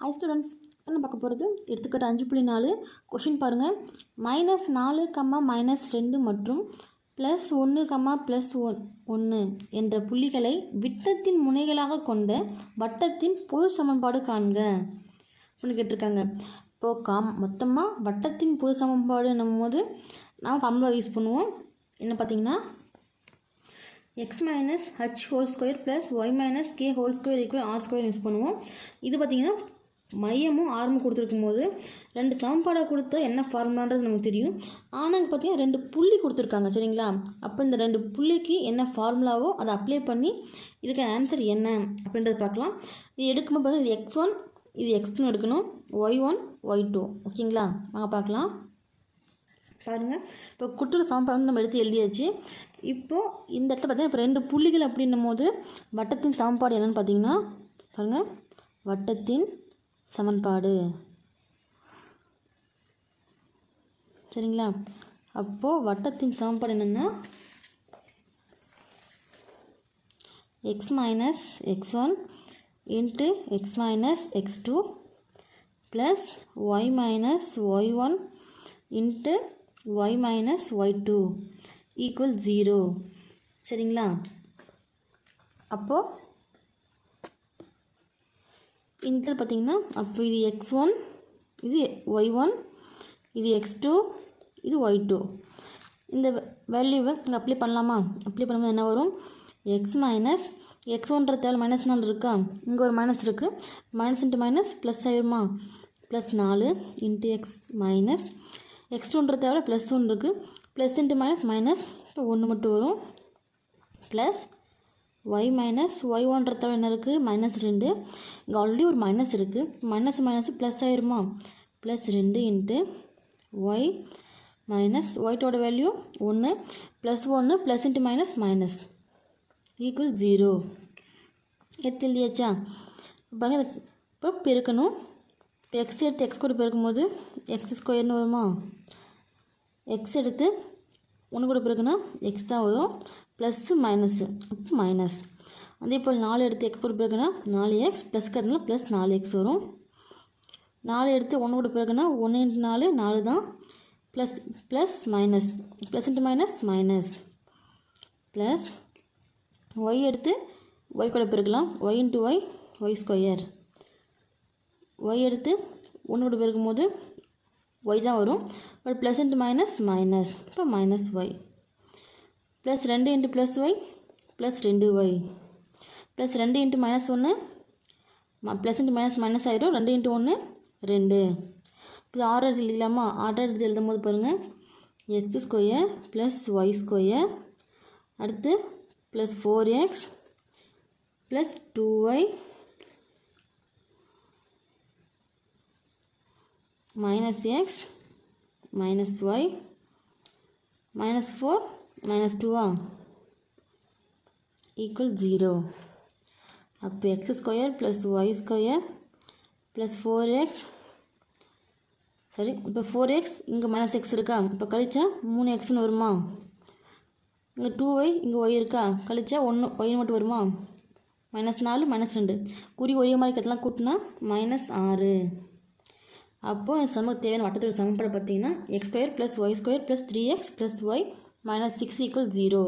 High students என்ன பார்க்க போகிறது எடுத்துக்கிட்ட அஞ்சு புள்ளி நாலு. கொஷின் பாருங்கள் மைனஸ் நாலு கம்மா மைனஸ் ரெண்டு மற்றும் ப்ளஸ் ஒன்று கம்மா ப்ளஸ் ஒன் ஒன்று என்ற புள்ளிகளை விட்டத்தின் முனைகளாக கொண்ட வட்டத்தின் பொது சமன்பாடு காண்க. அப்படின்னு கேட்டிருக்காங்க. இப்போது காம் மொத்தமாக வட்டத்தின் பொது சமன்பாடுன்னும் போது நாம் ஃபார்முலா யூஸ் பண்ணுவோம். என்ன பார்த்தீங்கன்னா x minus h whole square plus y minus k whole square equal r square use பண்ணுவோம். இது பார்த்திங்கன்னா மையமும் ஆரமும் கொடுத்துருக்கும் போது ரெண்டு சமன்பாடை கொடுத்தா என்ன ஃபார்முலான்றது நமக்கு தெரியும். ஆனால் பார்த்தீங்கன்னா ரெண்டு புள்ளி கொடுத்துருக்காங்க சரிங்களா? அப்போ இந்த ரெண்டு புள்ளிக்கு என்ன ஃபார்முலாவோ அதை அப்ளை பண்ணி இதுக்கு ஆன்சர் என்ன அப்படின்றத பார்க்கலாம். இது எடுக்கும்போது பார்த்தீங்கன்னா இது எக்ஸ் ஒன் இது எக்ஸ் டூ எடுக்கணும். ஒய் ஒன் ஒய் டூ ஓகேங்களா? வாங்க பார்க்கலாம். பாருங்கள் இப்போ குட்டுக்கு சமன்பாடு வந்து நம்ம எடுத்து எழுதியாச்சு. இப்போது இந்த இடத்துல பார்த்தீங்கன்னா இப்போ ரெண்டு புள்ளிகள் அப்படின்னும் போது வட்டத்தின் சமன்பாடு என்னென்னு பார்த்தீங்கன்னா பாருங்கள் வட்டத்தின் சமன்பாடு. சரிங்களா? அப்போது வட்டத்தின் சமன்பாடு என்னென்னா x minus x one into x minus x two plus y minus y one into y minus y two equal zero சரிங்களா? அப்போது இந்த பார்த்தீங்கன்னா அப்போ இது எக்ஸ் ஒன் இது ஒய் ஒன் இது எக்ஸ் டூ இது ஒய் டூ இந்த வேல்யூவை இங்கே அப்ளை பண்ணலாமா? அப்ளை பண்ணும்போது என்ன வரும்? எக்ஸ் மைனஸ் எக்ஸ் ஒன்ற தேவை மைனஸ் நாலு இருக்கா? இங்கே ஒரு மைனஸ் இருக்குது மைனஸ் இன்ட்டு மைனஸ் ப்ளஸ் ஆயிருமா? ப்ளஸ் நாலு இன்ட்டு எக்ஸ் மைனஸ் எக்ஸ் டூன்ற தேவை ப்ளஸ் ஒன் இருக்குது ப்ளஸ் இன்ட்டு மைனஸ் மைனஸ் இப்போ ஒன்று மட்டும் வரும். ப்ளஸ் ஒய் மைனஸ் ஒய் ஒன்ற தவிர என்ன இருக்குது மைனஸ் ரெண்டு. இங்கே ஆல்ரெடி ஒரு மைனஸ் இருக்குது மைனஸ் மைனஸ் ப்ளஸ் ஆயிருமா? ப்ளஸ் ரெண்டு இன்ட்டு ஒய் மைனஸ் ஒயிட்டோட வேல்யூ ஒன்று ப்ளஸ் ஒன்று plus into minus minus equal zero எடுத்து எழுதியாச்சா? இப்போ இப்போ பெருக்கணும். இப்போ எக்ஸ் எடுத்து எக்ஸ் கூட பெருக்கும்போது எக்ஸ் ஸ்கொயர்னு வருமா? எக்ஸ் எடுத்து ஒன்று கூட பிறகுனா எக்ஸ் தான் வரும். ப்ளஸ்ஸு மைனஸு அப்போ மைனஸ் அதே போல் நாலு எடுத்து எக்ஸ் கூட பிறகுனா நாலு எக்ஸ் ப்ளஸ் கட்டினா ப்ளஸ் நாலு எக்ஸ் வரும். நாலு எடுத்து ஒன்று கூட பிறகுனா ஒன்று இன்ட்டு நாலு நாலு தான் plus plus minus plus into minus minus plus y எடுத்து ஒய் கூட பிறக்கலாம் y into y y square y எடுத்து ஒன்று கூட பிறக்கும் போது ஒய் தான் வரும். But plus into minus minus இப்போ மைனஸ் ஒய் ப்ளஸ் ரெண்டு இன்ட்டு ப்ளஸ் ஒய் ப்ளஸ் ரெண்டு ஒய் ப்ளஸ் ரெண்டு இன்ட்டு மைனஸ் ஒன்று ப்ளஸ் இன்ட்டு மைனஸ் மைனஸ் ஆயிரும். ரெண்டு இன்ட்டு ஒன்று ரெண்டு. இப்போ ஆர்டர் எடுத்து எழுதிக்கலாமா ஆர்டர் எடுத்து எழுதும் போது பாருங்கள் x square plus y square அடுத்து plus four x plus two y minus x minus y minus four minus டூவா ஈக்குவல் ஜீரோ அப்போ x square plus y square plus four x சரி இப்போ ஃபோர் எக்ஸ் இங்கே மைனஸ் எக்ஸ் இருக்கா? இப்போ கழிச்சா மூணு எக்ஸ்னு வருமா? இங்கே டூ ஒய் இங்கே ஒய் இருக்கா? கழிச்சா ஒன்று ஒய் மட்டும் வருமா? மைனஸ் நாலு மைனஸ் ரெண்டு. குறி ஒரே மாதிரி கட்டலாம் கூட்டினா மைனஸ் ஆறு. அப்போது சமூக தேவையான வட்டத்தோட சமன்பாடு பார்த்தீங்கன்னா x square plus y square plus three x plus y minus six equal zero